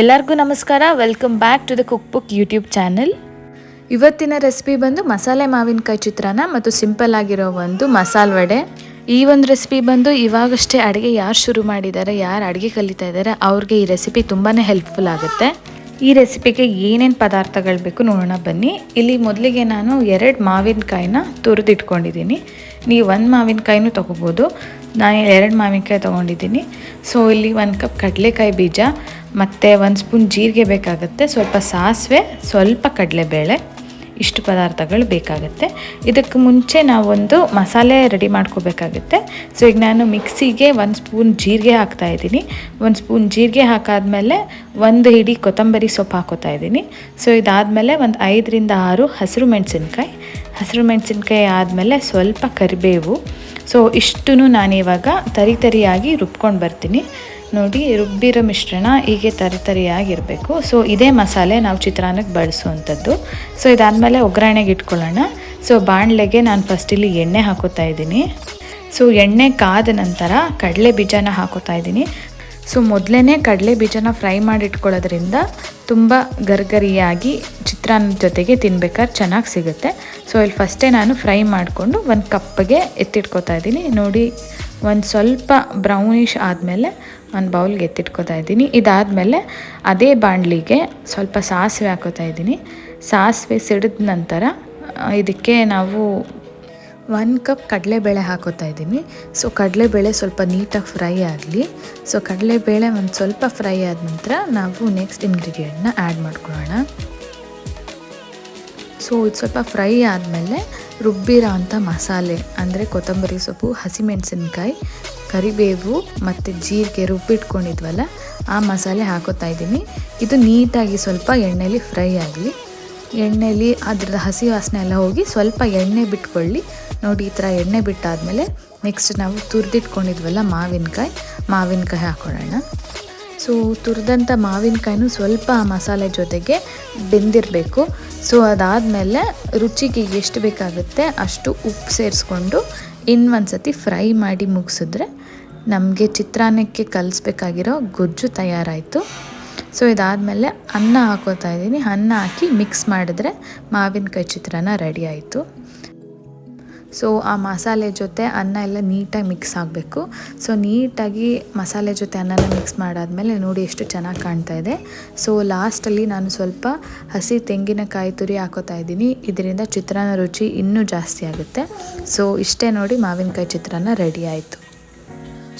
ಎಲ್ಲರಿಗೂ ನಮಸ್ಕಾರ. Welcome back to the cook book YouTube channel ಇವತ್ತಿನ ರೆಸಿಪಿ ಬಂದು ಮಸಾಲೆ ಮಾವಿನಕಾಯಿ ಚಿತ್ರಾನ್ನ ಮತ್ತು ಸಿಂಪಲ್ ಆಗಿರೋ ಒಂದು ಮಸಾಲ ವಡೆ. ಈ ಒಂದು ರೆಸಿಪಿ ಬಂದು ಇವಾಗಷ್ಟೇ ಅಡುಗೆ ಯಾರು ಶುರು ಮಾಡಿದ್ದಾರೆ ಯಾರು ಅಡುಗೆ ಕಲಿತಾ ಇದ್ದಾರೆ ಅವ್ರಿಗೆ ಈ ರೆಸಿಪಿ ತುಂಬಾ ಹೆಲ್ಪ್ಫುಲ್ ಆಗುತ್ತೆ. ಈ ರೆಸಿಪಿಗೆ ಏನೇನು ಪದಾರ್ಥಗಳು ಬೇಕು ನೋಡೋಣ, ಬನ್ನಿ. ಇಲ್ಲಿ ಮೊದಲಿಗೆ ನಾನು ಎರಡು ಮಾವಿನಕಾಯಿನ ತುರಿದಿಟ್ಕೊಂಡಿದ್ದೀನಿ. ನೀವು ಒಂದು ಮಾವಿನಕಾಯಿನೂ ತೊಗೋಬೋದು. ನಾನು ಎರಡು ಮಾವಿನಕಾಯಿ ತೊಗೊಂಡಿದ್ದೀನಿ. ಸೊ ಇಲ್ಲಿ ಒಂದು ಕಪ್ ಕಡಲೆಕಾಯಿ ಬೀಜ, ಮತ್ತು ಒಂದು ಸ್ಪೂನ್ ಜೀರಿಗೆ ಬೇಕಾಗುತ್ತೆ. ಸ್ವಲ್ಪ ಸಾಸಿವೆ, ಸ್ವಲ್ಪ ಕಡಲೆಬೇಳೆ. ಇಷ್ಟು ಪದಾರ್ಥಗಳು ಬೇಕಾಗುತ್ತೆ. ಇದಕ್ಕೆ ಮುಂಚೆ ನಾವೊಂದು ಮಸಾಲೆ ರೆಡಿ ಮಾಡ್ಕೋಬೇಕಾಗುತ್ತೆ. ಸೊ, ಈಗ ನಾನು ಮಿಕ್ಸಿಗೆ ಒಂದು ಸ್ಪೂನ್ ಜೀರಿಗೆ ಹಾಕ್ತಾ ಇದ್ದೀನಿ. ಒಂದು ಸ್ಪೂನ್ ಜೀರಿಗೆ ಹಾಕಾದ್ಮೇಲೆ ಒಂದು ಹಿಡಿ ಕೊತ್ತಂಬರಿ ಸೊಪ್ಪು ಹಾಕೋತಾ ಇದ್ದೀನಿ. ಸೊ, ಇದಾದಮೇಲೆ ಒಂದು ಐದರಿಂದ ಆರು ಹಸಿರು ಮೆಣಸಿನ್ಕಾಯಿ. ಹಸಿರು ಮೆಣಸಿನ್ಕಾಯಿ ಆದಮೇಲೆ ಸ್ವಲ್ಪ ಕರಿಬೇವು. ಸೊ ಇಷ್ಟೂ ನಾನಿವಾಗ ತರಿ ತರಿಯಾಗಿ ರುಬ್ಕೊಂಡು ಬರ್ತೀನಿ. ನೋಡಿ, ರುಬ್ಬಿರೋ ಮಿಶ್ರಣ ಹೀಗೆ ತರಿ ತರಿಯಾಗಿರಬೇಕು. ಸೊ ಇದೇ ಮಸಾಲೆ ನಾವು ಚಿತ್ರಾನ್ನಕ್ಕೆ ಬಳಸುವಂಥದ್ದು. ಸೊ ಇದಾದಮೇಲೆ ಒಗ್ಗರಣೆಗೆ ಇಟ್ಕೊಳ್ಳೋಣ. ಸೊ ಬಾಣಲೆಗೆ ನಾನು ಫಸ್ಟ್ ಇಲ್ಲಿ ಎಣ್ಣೆ ಹಾಕೋತಾ ಇದ್ದೀನಿ. ಸೊ ಎಣ್ಣೆ ಕಾದ ನಂತರ ಕಡಲೆ ಬೀಜನ ಹಾಕೋತಾ ಇದ್ದೀನಿ. ಸೊ ಮೊದಲೇ ಕಡಲೆ ಬೀಜನ ಫ್ರೈ ಮಾಡಿ ಇಟ್ಕೊಳ್ಳೋದ್ರಿಂದ ತುಂಬ ಗರ್ಗರಿಯಾಗಿ ಚಿತ್ರಾನ್ನದ ಜೊತೆಗೆ ತಿನ್ಬೇಕಾದ್ರೆ ಚೆನ್ನಾಗಿ ಸಿಗುತ್ತೆ. ಸೊ ಇಲ್ಲಿ ಫಸ್ಟೇ ನಾನು ಫ್ರೈ ಮಾಡಿಕೊಂಡು ಒಂದು ಕಪ್ಗೆ ಎತ್ತಿಟ್ಕೊತಾ ಇದ್ದೀನಿ. ನೋಡಿ ಒಂದು ಸ್ವಲ್ಪ ಬ್ರೌನಿಶ್ ಆದಮೇಲೆ ಒಂದು ಬೌಲ್ಗೆ ಎತ್ತಿಟ್ಕೋತಾ ಇದ್ದೀನಿ. ಇದಾದಮೇಲೆ ಅದೇ ಬಾಣಲಿಗೆ ಸ್ವಲ್ಪ ಸಾಸಿವೆ ಹಾಕೋತಾ ಇದ್ದೀನಿ. ಸಾಸಿವೆ ಸಿಡಿದ ನಂತರ ಇದಕ್ಕೆ ನಾವು ಒಂದು ಕಪ್ ಕಡಲೆಬೇಳೆ ಹಾಕೋತಾ ಇದ್ದೀನಿ. ಸೊ ಕಡಲೆಬೇಳೆ ಸ್ವಲ್ಪ ನೀಟಾಗಿ ಫ್ರೈ ಆಗಲಿ. ಸೊ ಕಡಲೆಬೇಳೆ ಒಂದು ಸ್ವಲ್ಪ ಫ್ರೈ ಆದ ನಂತರ ನಾವು ನೆಕ್ಸ್ಟ್ ಇಂಗ್ರೀಡಿಯೆಂಟ್ನ ಆ್ಯಡ್ ಮಾಡ್ಕೊಳ್ಳೋಣ. ಸೊ ಇದು ಸ್ವಲ್ಪ ಫ್ರೈ ಆದಮೇಲೆ ರುಬ್ಬಿರೋ ಅಂಥ ಮಸಾಲೆ, ಅಂದರೆ ಕೊತ್ತಂಬರಿ ಸೊಪ್ಪು, ಹಸಿಮೆಣಸಿನ್ಕಾಯಿ, ಕರಿಬೇವು ಮತ್ತು ಜೀರಿಗೆ ರುಬ್ಬಿಟ್ಕೊಂಡಿದ್ವಲ್ಲ, ಆ ಮಸಾಲೆ ಹಾಕೋತಾ ಇದ್ದೀನಿ. ಇದು ನೀಟಾಗಿ ಸ್ವಲ್ಪ ಎಣ್ಣೆಲಿ ಫ್ರೈ ಆಗಲಿ. ಎಣ್ಣೆಲಿ ಅದ್ರದ್ದು ಹಸಿ ವಾಸನೆ ಎಲ್ಲ ಹೋಗಿ ಸ್ವಲ್ಪ ಎಣ್ಣೆ ಬಿಟ್ಕೊಳ್ಳಿ. ನೋಡಿ, ಈ ಥರ ಎಣ್ಣೆ ಬಿಟ್ಟಾದಮೇಲೆ ನೆಕ್ಸ್ಟ್ ನಾವು ತುರಿದಿಟ್ಕೊಂಡಿದ್ವಲ್ಲ ಮಾವಿನಕಾಯಿ ಮಾವಿನಕಾಯಿ ಹಾಕೊಳ್ಳೋಣ. ಸೊ ತುರಿದಂಥ ಮಾವಿನಕಾಯಿನೂ ಸ್ವಲ್ಪ ಮಸಾಲೆ ಜೊತೆಗೆ ಬೆಂದಿರಬೇಕು. ಸೊ ಅದಾದಮೇಲೆ ರುಚಿಗೆ ಎಷ್ಟು ಬೇಕಾಗುತ್ತೆ ಅಷ್ಟು ಉಪ್ಪು ಸೇರಿಸ್ಕೊಂಡು ಇನ್ನೊಂದು ಸತಿ ಫ್ರೈ ಮಾಡಿ ಮುಗಿಸಿದ್ರೆ ನಮಗೆ ಚಿತ್ರಾನ್ನಕ್ಕೆ ಕಲಿಸ್ಬೇಕಾಗಿರೋ ಗೊಜ್ಜು ತಯಾರಾಯಿತು. ಸೊ ಇದಾದಮೇಲೆ ಅನ್ನ ಹಾಕೋತಾ ಇದ್ದೀನಿ. ಅನ್ನ ಹಾಕಿ ಮಿಕ್ಸ್ ಮಾಡಿದ್ರೆ ಮಾವಿನಕಾಯಿ ಚಿತ್ರಾನ್ನ ರೆಡಿ ಆಯಿತು. ಸೊ ಆ ಮಸಾಲೆ ಜೊತೆ ಅನ್ನ ಎಲ್ಲ ನೀಟಾಗಿ ಮಿಕ್ಸ್ ಆಗಬೇಕು. ಸೊ ನೀಟಾಗಿ ಮಸಾಲೆ ಜೊತೆ ಅನ್ನನ ಮಿಕ್ಸ್ ಮಾಡಾದಮೇಲೆ ನೋಡಿ ಎಷ್ಟು ಚೆನ್ನಾಗಿ ಕಾಣ್ತಾ ಇದೆ. ಸೊ ಲಾಸ್ಟಲ್ಲಿ ನಾನು ಸ್ವಲ್ಪ ಹಸಿ ತೆಂಗಿನಕಾಯಿ ತುರಿ ಹಾಕೋತಾ ಇದ್ದೀನಿ. ಇದರಿಂದ ಚಿತ್ರಾನ್ನ ರುಚಿ ಇನ್ನೂ ಜಾಸ್ತಿ ಆಗುತ್ತೆ. ಸೊ ಇಷ್ಟೇ ನೋಡಿ ಮಾವಿನಕಾಯಿ ಚಿತ್ರಾನ್ನ ರೆಡಿ ಆಯಿತು.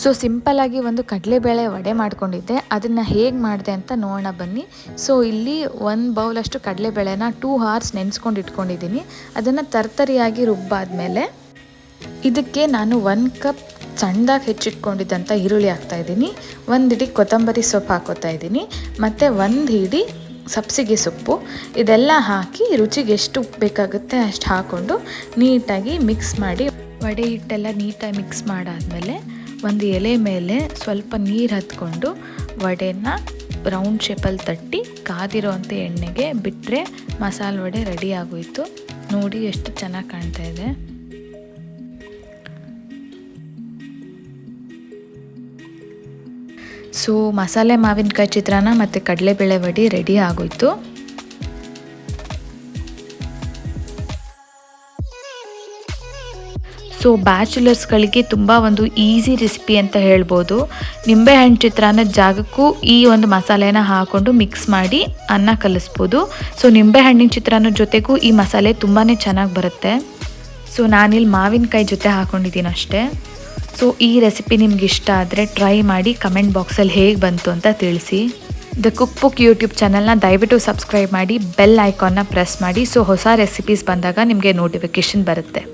ಸೊ ಸಿಂಪಲ್ಲಾಗಿ ಒಂದು ಕಡಲೆಬೇಳೆ ವಡೆ ಮಾಡ್ಕೊಂಡಿದ್ದೆ. ಅದನ್ನು ಹೇಗೆ ಮಾಡಿದೆ ಅಂತ ನೋಡೋಣ ಬನ್ನಿ. ಸೊ ಇಲ್ಲಿ ಒಂದು ಬೌಲಷ್ಟು ಕಡಲೆಬೇಳೆನ ಟೂ ಹಾರ್ಸ್ ನೆನೆಸ್ಕೊಂಡು ಇಟ್ಕೊಂಡಿದ್ದೀನಿ. ಅದನ್ನು ತರ್ತರಿಯಾಗಿ ರುಬ್ಬಾದ್ಮೇಲೆ ಇದಕ್ಕೆ ನಾನು ಒಂದು ಕಪ್ ಸಣ್ಣದಾಗಿ ಹೆಚ್ಚಿಟ್ಕೊಂಡಿದ್ದಂಥ ಈರುಳ್ಳಿ ಹಾಕ್ತಾಯಿದ್ದೀನಿ ಒಂದು ಹಿಡಿ ಕೊತ್ತಂಬರಿ ಸೊಪ್ಪು ಹಾಕೋತಾ ಇದ್ದೀನಿ. ಮತ್ತು ಒಂದು ಹಿಡಿ ಸಬ್ಸಿಗೆ ಸೊಪ್ಪು. ಇದೆಲ್ಲ ಹಾಕಿ ರುಚಿಗೆ ಎಷ್ಟು ಬೇಕಾಗುತ್ತೆ ಅಷ್ಟು ಹಾಕ್ಕೊಂಡು ನೀಟಾಗಿ ಮಿಕ್ಸ್ ಮಾಡಿ ವಡೆ ಹಿಟ್ಟೆಲ್ಲ ನೀಟಾಗಿ ಮಿಕ್ಸ್ ಮಾಡಾದಮೇಲೆ ಒಂದು ಎಲೆ ಮೇಲೆ ಸ್ವಲ್ಪ ನೀರು ಹತ್ಕೊಂಡು ವಡೆನ ರೌಂಡ್ ಶೇಪಲ್ಲಿ ತಟ್ಟಿ ಕಾದಿರೋವಂಥ ಎಣ್ಣೆಗೆ ಬಿಟ್ಟರೆ ಮಸಾಲೆ ವಡೆ ರೆಡಿ ಆಗೋಯಿತು. ನೋಡಿ ಎಷ್ಟು ಚೆನ್ನಾಗಿ ಕಾಣ್ತಾ ಇದೆ. ಸೊ ಮಸಾಲೆ ಮಾವಿನಕಾಯಿ ಚಿತ್ರಾನ್ನ ಮತ್ತು ಕಡಲೆಬೇಳೆ ವಡಿ ರೆಡಿ ಆಗೋಯ್ತು. ಸೊ ಬ್ಯಾಚುಲರ್ಸ್ಗಳಿಗೆ ತುಂಬ ಒಂದು ಈಸಿ ರೆಸಿಪಿ ಅಂತ ಹೇಳ್ಬೋದು. ನಿಂಬೆಹಣ್ಣು ಚಿತ್ರಾನ್ನ ಜಾಗಕ್ಕೂ ಈ ಒಂದು ಮಸಾಲೆನ ಹಾಕೊಂಡು ಮಿಕ್ಸ್ ಮಾಡಿ ಅನ್ನ ಕಲಿಸ್ಬೋದು. ಸೊ ನಿಂಬೆಹಣ್ಣಿನ ಚಿತ್ರಾನ್ನ ಜೊತೆಗೂ ಈ ಮಸಾಲೆ ತುಂಬಾ ಚೆನ್ನಾಗಿ ಬರುತ್ತೆ. ಸೊ ನಾನಿಲ್ಲಿ ಮಾವಿನಕಾಯಿ ಜೊತೆ ಹಾಕ್ಕೊಂಡಿದ್ದೀನಿ ಅಷ್ಟೇ. ಸೊ ಈ ರೆಸಿಪಿ ನಿಮ್ಗೆ ಇಷ್ಟ ಆದರೆ ಟ್ರೈ ಮಾಡಿ ಕಮೆಂಟ್ ಬಾಕ್ಸಲ್ಲಿ ಹೇಗೆ ಬಂತು ಅಂತ ತಿಳಿಸಿ. ದ ಕುಕ್ ಬುಕ್ ಯೂಟ್ಯೂಬ್ ಚಾನಲ್ನ ದಯವಿಟ್ಟು ಸಬ್ಸ್ಕ್ರೈಬ್ ಮಾಡಿ ಬೆಲ್ ಐಕಾನ್ನ ಪ್ರೆಸ್ ಮಾಡಿ. ಸೊ ಹೊಸ ರೆಸಿಪೀಸ್ ಬಂದಾಗ ನಿಮಗೆ ನೋಟಿಫಿಕೇಷನ್ ಬರುತ್ತೆ.